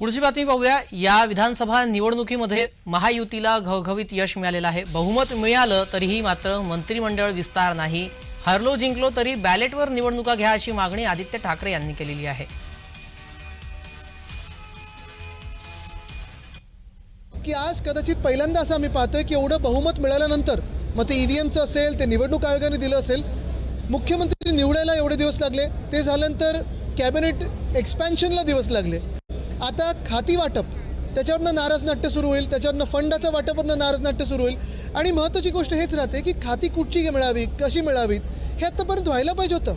पुढची बातमी पाहूया या विधानसभा निवडणुकीमध्ये महायुतीला घवघवीत यश मिळालेलं आहे. बहुमत मिळालं तरीही मात्र मंत्रिमंडळ विस्तार नाही. हरलो जिंकलो तरी बॅलेटवर निवडणुका घ्या अशी मागणी आदित्य ठाकरे यांनी केलेली आहे. की आज कदाचित पहिल्यांदा असं आम्ही पाहतोय की एवढं बहुमत मिळाल्यानंतर मग ते ईव्हीएमचं असेल ते निवडणूक आयोगाने दिलं असेल मुख्यमंत्री निवडायला एवढे दिवस लागले ते झाल्यानंतर कॅबिनेट एक्सपॅन्शनला दिवस लागले. आता खाती वाटप त्याच्यावरनं नाराज नाट्य सुरू होईल त्याच्यावरनं फंडाचं वाटपवरनं नाराज नाट्य सुरू होईल. आणि महत्त्वाची गोष्ट हेच राहते की खाती कुठची मिळावी कशी मिळावीत हे आत्तापर्यंत व्हायला पाहिजे होतं.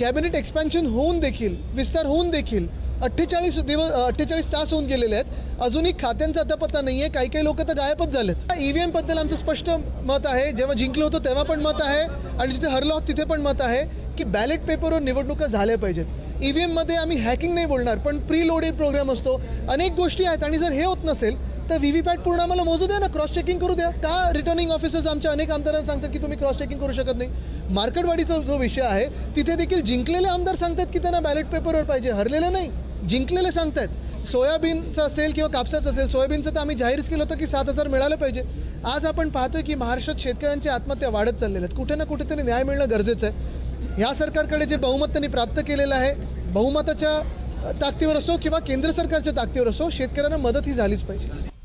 कॅबिनेट एक्सपॅन्शन होऊन देखील विस्तार होऊन देखील अठ्ठेचाळीस दिवस अठ्ठेचाळीस तास होऊन गेलेले आहेत. अजूनही खात्यांचा आता पत्ता नाही आहे काही काही लोक तर गायबच झालेत. ई व्ही एमबद्दल आमचं स्पष्ट मत आहे जेव्हा जिंकलो होतो तेव्हा पण मत आहे आणि जिथे हरलो तिथे पण मत आहे की बॅलेट पेपरवर निवडणुका झाल्या पाहिजेत. ई व्ही एममध्ये आम्ही हॅकिंग नाही बोलणार पण प्री लोडेड प्रोग्राम असतो. अनेक गोष्टी आहेत आणि जर हे होत नसेल तर व्ही व्ही पॅट पूर्ण आम्हाला मोजू द्या ना क्रॉस चेकिंग करू द्या. का रिटर्निंग ऑफिसर्स आमच्या अनेक आमदारांना सांगतात की तुम्ही क्रॉस चेकिंग करू शकत नाही? मार्केटवाडीचा जो विषय आहे तिथे देखील जिंकलेले आमदार सांगतात की त्यांना बॅलेट पेपरवर पाहिजे. हरलेले नाही जिंकलेले सांगतायत सोयाबीनचं असेल किंवा कापसाचं असेल सोयाबीनचं तर आम्ही जाहीरच केलं होतं की सात हजार मिळालं पाहिजे. आज आपण पाहतोय की महाराष्ट्रात शेतकऱ्यांच्या आत्महत्या वाढत चाललेल्या आहेत कुठे ना कुठेतरी न्याय मिळणं गरजेचं आहे. ह्या सरकारकडे जे बहुमत त्यांनी प्राप्त केलेलं आहे बहुमताच्या ताकदीवर असो किंवा केंद्र सरकारच्या ताकदीवर असो शेतकऱ्यांना मदत ही झालीच पाहिजे.